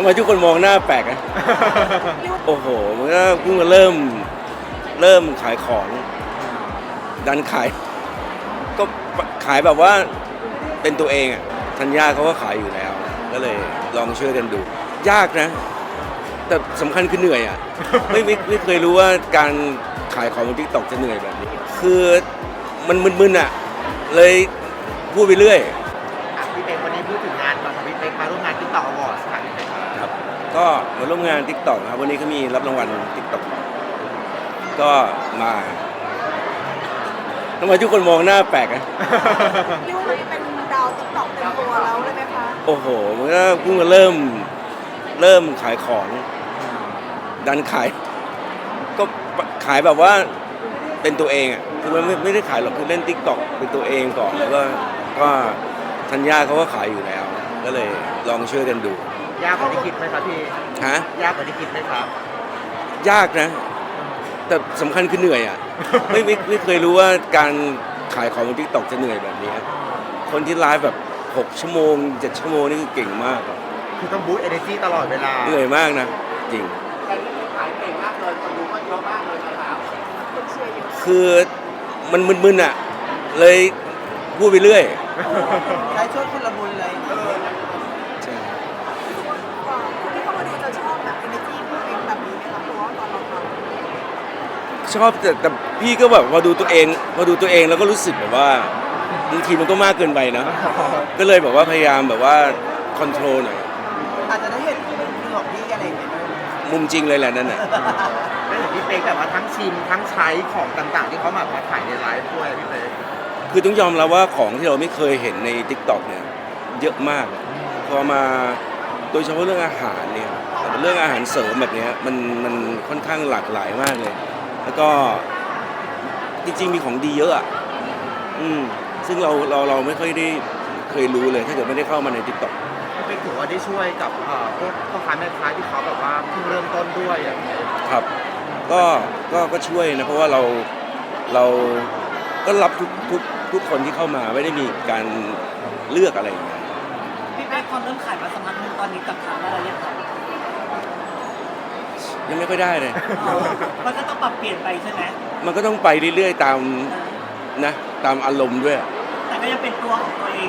ทำไมทุกคนมองหน้าแปลกอะโอ้โห มันก็เพิ่งมาเริ่ม เริ่มขายของ ดันขาย ก็ขายแบบว่าเป็นตัวเองอะธัญญาเขาก็ขายอยู่แล้ว ก็เลยลองช่วยกันดู ยากนะ แต่สำคัญคือเหนื่อยอะไม่ไม่ไม่เคยรู้ว่าการขายของบนทิกตอกจะเหนื่อยแบบนี้ คือมันมึนๆอะเลยพูดไปเรื่อย ก็มาร่วมงาน t ิ k t o k นะครับวันนี้เขามีรับรางวัล t ิ k t o k ก็มาทำไมทุกคนมองหน้าแปลกอะริวเป็นดาวติ๊กต็อกเต็มตัวแล้วเลยไหมคะโอ้โหมันก็เพิ่งมาเริ่มเริ่มขายของ ดันขาย ก็ขายแบบว่าเป็นตัวเองอะคือมันไม่ไม่ได้ขายหรอกคือเล่น t ิ k t o k เป็นตัวเองก่อนแล้วก็ก็ธัญญาเขาก็ขายอยู่แล้ว ก็เลยลองช่วยกันดู ยากกว่าที่คิดไหมครับพี่ ฮะ ยากกว่าที่คิดไหมครับ ยากนะ แต่สำคัญคือเหนื่อยอะ ไม่ไม่ไม่เคยรู้ว่าการขายของบนทิกตอกจะเหนื่อยแบบนี้ คนที่ไลฟ์แบบ 6 ชั่วโมง 7 ชั่วโมงนี่คือเก่งมากอะคือต้องบูสต์เอเนจีตลอดเวลา เหนื่อยมากนะ จริงขายเก่งมากเลยคนดูก็เยอะมากเลยนะครับคนเชียร์เยอะคือมันมึนๆอะ เลยพูดไปเรื่อย ใช้ช่วยคนละมุนเลย ใช่ กว่าคนที่เข้ามาดูจะชอบแบบเอเนจีเป็นแบบนี้ไหมคะเพราะว่าตอนเราท ชอบแต่แต่พี่ก็แบบพอดูตัวเองพอดูตัวเองแล้วก็รู้สึกแบบว่าบางทีมันก็มากเกินไปนะ ก็เลยแบบว่าพยายามแบบว่าคอนโทรลหน่อยอาจจะได้เห็นมุมของพี่อะไรอย่างเงี้ยมุมจริงเลยแหละนั่นน่ะได้เห็นพี่เป๊กแบบว่าทั้งชิมทั้งใช้ของต่างๆ ที่เขามามาขายในไลฟ์ด้วยพี่เป๊กคือต้องยอมรับว่าของที่เราไม่เคยเห็นใน t ิ k t o k เนี่ยเยอะมากพอมาโดยเฉพาะเรื่องอาหารเนี่ยเรื่องอาหารเสริมแบบเนี้ยมันมันค่อนข้างหลากหลายมากเลย แล้วก็จริงๆมีของดีเยอะอะอืมซึ่งเราเราเราไม่ค่อยได้เคยรู้เลยถ้าเกิดไม่ได้เข้ามาใน t ิ k t o k พี่เป๊กถือว่าได้ช่วยกับเอ่อพวกพ่อค้าแม่ค้าที่เขาแบบว่าเพิ่งเริ่มต้นด้วยอย่างเงี้ยครับ ก็ก็ก็ช่วยนะเพราะว่าเราเราก็รับทุกทุกทุกคนที่เข้ามาไม่ได้มีการเลือกอะไรอย่างเงี้ยพี่แป๊กความเริ่มขายมาสักพักหนึงตอนนี้กับทางอะไรยังครับ ยังไม่ค่อยได้เลย มันก็ต้องปรับเปลี่ยนไปใช่ไหมมันก็ต้องไปเรื่อยๆตามนะตามอารมณ์ด้วย แต่ก็ยังเป็นตัวของตัวเอง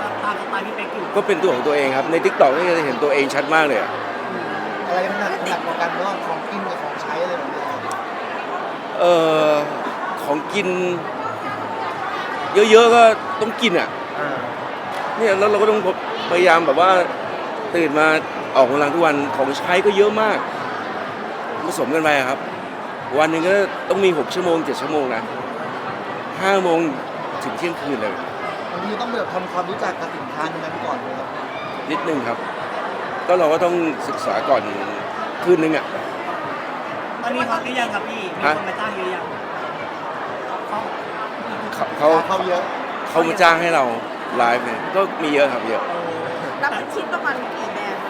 ตามตามสไตล์พี่เป๊กอยู่ก็เป็นตัวของตัวเองครับ ใน t ิ k t o k นี่จะเห็นตัวเองชัดมากเลยอะอะไรมันหนักหนักกว่ากันระหว่างของกินกับของใช้อะไรแบบเนี้ยเออของกิน เยอะๆก็ต้องกินอะอ่าเนี่ยแล้วเราก็ต้องพยายามแบบว่าตื่นมาออกกำลังทุกวันของใช้ก็เยอะมาก ผสมกันไปอะครับ วันหนึ่งก็ต้องมี 6 ชั่วโมง 7 ชั่วโมงนะ5โมงถึงเที่ยงคืนเลยบางทีต้องแบบทำความรู้จักกับสินค้านั้นก่อนเลยครับนิดนึงครับ ก็เราก็ต้องศึกษาก่อนคืนนึงอะตอนนี้ฮอตหรือยังครับพี่ มีฮะคนมาจ้างเยอะยังเขาเขาเขาเขาเยอะเขามาจ้างให้เราไลฟ์เนี่ยก็มีเยอะครับเยอะำนับเป็นชิ้นประมาณกี่แบรนด์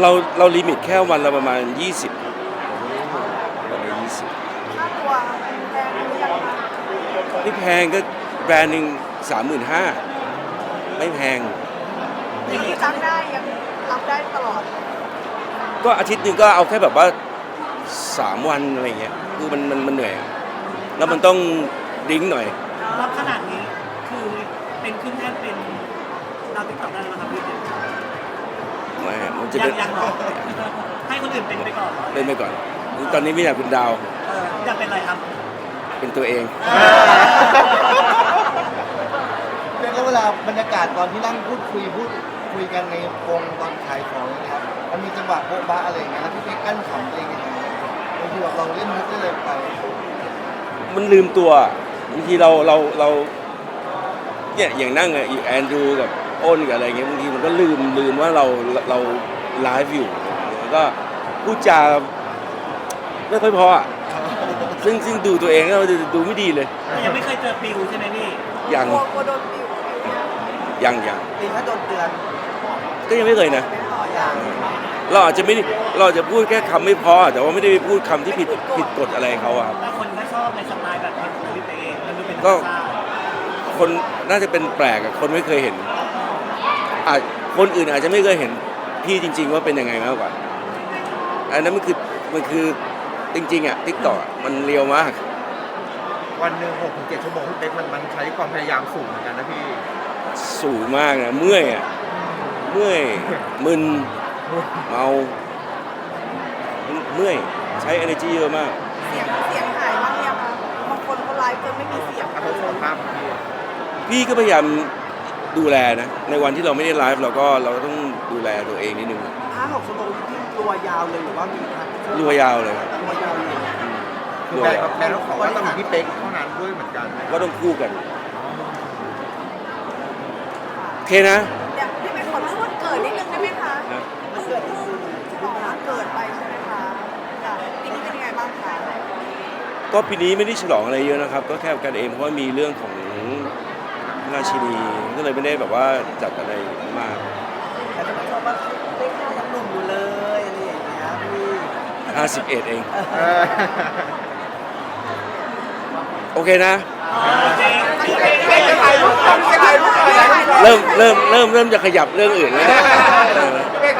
เราเราลิมิตแค่วันละประมาณ 20วันละ20 ค่าตัวแพงหรือยังคะ ไม่แพงก็แบรนด์หนึ่งสามหมื่นห้าไม่แพง ยังจ้างได้ยังรับได้ตลอด ก็อาทิตย์หนึ่งก็เอาแค่แบบว่าสามวันอะไรเงี้ยคือมันมันมันเหนื่อยอะแล้วมันต้องดริ้งหน่อย รับขนาดนี้คือเป็นขึ้นแท่นเป็นดาวติ๊กต็อกได้แล้วนะครับพี่ไมามันจะยัเป็งนยังหรอให้คนอื่นเป็นไปก่อนเป็นไปก่อน ตอนนี้ไม่อยากเป็นดาว เอออยากเป็นอะไรครับ เป็นตัวเอง เรียกว่าเวลาบรรยากาศตอนที่นั่งพูดคุยพูดคุยกันในวงตอนขายของนะครับมันมีจังหวะโบ๊ะบ้าอะไรอย่างเงี้ยแล้วพี่เป๊กกั้นขำเองยังไงบางทีแบบเราเล่นมุกได้เลยไปมันลืมตัวบางทีเราเราเราเนี่ยอย่างนั่งอะแอนดรูกับอ้นกับอะไรเงี้ยบางทีมันก็ลืมลืมว่าเราเราไลฟ์อยู่แล้วก็พูดจาไม่ค่อยพออะ ซึ่งซึ่งดูตัวเองแล้วดูดูไม่ดีเลยแต่ยังไม่เคยเจอปิวใช่ไหมพี่ยัง กลัวกลัวโดนปิวปิวเนี่ยยังยังปีถ้าโดนเตือนก็ยังไม่เคยนะ ไม่พออย่างเราอาจจะไม่ได้เราอาจจะพูดแค่คำไม่เพอ แต่ว่าไม่ได้ไปพูดคำที่ผิดผิดกฎอะไรเขาอะครับ แต่คนก็ชอบในสไตล์แบบนี้ของพี่เป๊กเองมันดูเป็นธรก็รมชาติคนน่าจะเป็นแปลกอะคนไม่เคยเห็นอาจคนอื่นอาจจะไม่เคยเห็นพี่จริง ๆ ว่าเป็นยังไงมากกว่า อันนั้นมันคือมันคือ จริงๆอะทิกตอกมันเรียวมาก วันหนึ่งหกถึงเจ็ดชั่วโมงพี่เป๊กมันมันใช้ความพยายามสูงเหมือนกันนะพี่สูงมากนะเมื่อยอะเมื่อยมึนเมาเมื่อยใช้ energy เยอะมาก เสียงเสียงหายบ้างยังคะบางคนเขาไลฟ์จนไม่มีเสียงกระเลทบสุขยภาพของพี่พี่ก็พยายาม ดูแลนะ ในวันที่เราไม่ได้ไลฟ์เราก็เราก็ต้องดูแลตัวเองนิดนึงห้าหกชั่วโมงที่ตัวยาวเลยหรือว่ามีพักรัวยาวเลยครับตัวยาวเลยคือแบรนด์แบรนด์ต้องขอว่าต้องมีพี่เป๊กเท่านั้นด้วยเหมือนกันก็ต้องคู่กันโอเคนะเดี๋ยวพี่เป็นคนพูดเกิดนิดนึงได้ไหมคะนะเพิ่งเกิดฉลองวันเกิดไปใช่ไหมคะค่ะปีนี้เป็นยังไงบ้างคะก็ปีนี้ไม่ได้ฉลองอะไรเยอะนะครับ ก็แค่กันเองเพราะว่ามีเรื่องของ ราชินีก็เลยไม่ได้แบบว่าจัดอะไรมากแต่ก็ชอบว่าเล็กยังหนุ่มอยู่เลยอะไรอย่างเงี้ยพี่51 เองเออโอเคนะพี่เป๊กจะถ่ายรูปก่อนพี่เป๊กถ่ายรูปก่อนเริ่มเริ่มเริ่มเริ่มจะขยับเรื่องอื่นแล้วนะเออพี่เป๊ก